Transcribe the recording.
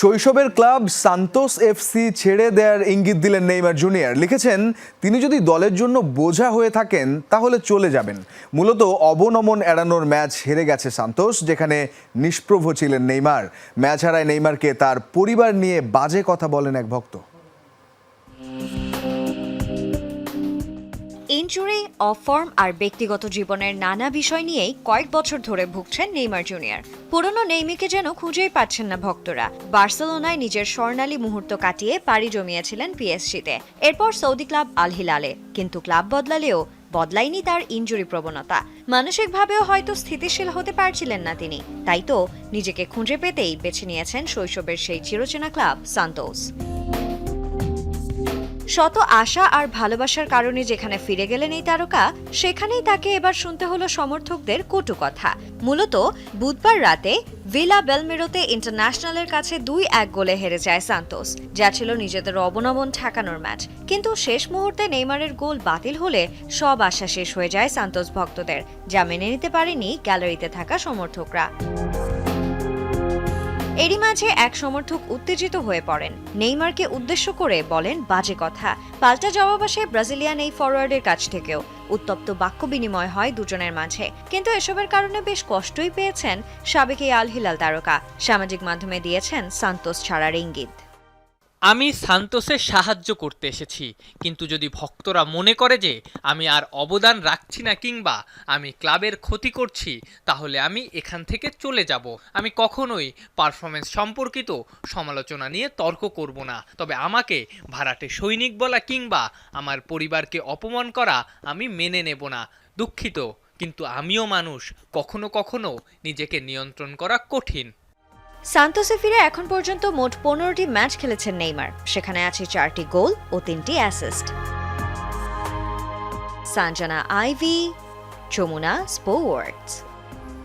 শৈশবের club Santos FC ছেড়ে দেওয়ার ইঙ্গিত দিলেন নেইমার জুনিয়র। লিখেছেন, তিনি যদি দলের জন্য বোঝা হয়ে থাকেন, তাহলে চলে যাবেন। মূলত অবনমন এড়ানোর ম্যাচ হেরে গেছে সান্তোস, যেখানে নিষ্প্রভ ছিলেন নেইমার। ম্যাচ হারায় নেইমারকে তার পরিবার নিয়ে বাজে কথা বলেন এক ভক্ত। ইনজুরি অফ ফর্ম আর ব্যক্তিগত জীবনের নানা বিষয় নিয়েই কয়েক বছর ধরে ভুগছেন নেইমার জুনিয়র। পুরনো নেইমিকে যেন খুঁজেই পাচ্ছেন না ভক্তরা। বার্সেলোনায় নিজের স্বর্ণালী মুহূর্ত কাটিয়ে পাড়ি জমিয়েছিলেন পিএসসিতে এরপর সৌদি ক্লাব আল হিলালে কিন্তু ক্লাব বদলালেও বদলায়নি তার ইনজুরি প্রবণতা। মানসিকভাবেও হয়তো স্থিতিশীল হতে পারছিলেন না তিনি। তাই তো নিজেকে খুঁজে পেতেই বেছে নিয়েছেন শৈশবের সেই চিরচেনা ক্লাব সান্তোস। শত আশা আর ভালোবাসার কারণে যেখানে ফিরে গেলেন এই তারকা, সেখানেই তাকে এবার শুনতে হলো সমর্থকদের কটু কথা। মূলত, বুধবার রাতে ভিলা বেলমেরোতে ইন্টারন্যাশনালের কাছে দুই এক গোলে হেরে যায় সান্তোস, যা ছিল নিজেদের অবনমন ঠেকানোর ম্যাচ। কিন্তু শেষ মুহূর্তে নেইমারের গোল বাতিল হলে সব আশা শেষ হয়ে যায় সান্তোস ভক্তদের, যা মেনে নিতে পারেনি গ্যালারিতে থাকা সমর্থকরা। এরই মাঝে এক সমর্থক উত্তেজিত হয়ে পড়েন। নেইমারকে উদ্দেশ্য করে বলেন বাজে কথা। পাল্টা জবাব আসে ব্রাজিলিয়ান এই ফরওয়ার্ডের কাছ থেকেও। উত্তপ্ত বাক্য বিনিময় হয় দুজনের মাঝে। কিন্তু এসবের কারণে বেশ কষ্টই পেয়েছেন সাবেক এই আল হিলাল তারকা। সামাজিক মাধ্যমে দিয়েছেন সান্তোস ছাড়ার ইঙ্গিত। আমি সান্তোসের সাহায্য করতে এসেছি, কিন্তু যদি ভক্তরা মনে করে যে আমি আর অবদান রাখছি না কিংবা আমি ক্লাবের ক্ষতি করছি, তাহলে আমি এখান থেকে চলে যাব। আমি কখনোই পারফরমেন্স সম্পর্কিত সমালোচনা নিয়ে তর্ক করব না। তবে আমাকে ভাড়াটে সৈনিক বলা কিংবা আমার পরিবারকে অপমান করা আমি মেনে নেব না। দুঃখিত, কিন্তু আমিও মানুষ, কখনো কখনো নিজেকে নিয়ন্ত্রণ করা কঠিন। সান্তোসে ফিরে এখন পর্যন্ত মোট পনেরোটি ম্যাচ খেলেছেন নেইমার। সেখানে আছে চারটি গোল ও তিনটি assist. Sanjana ivy, Jamuna sports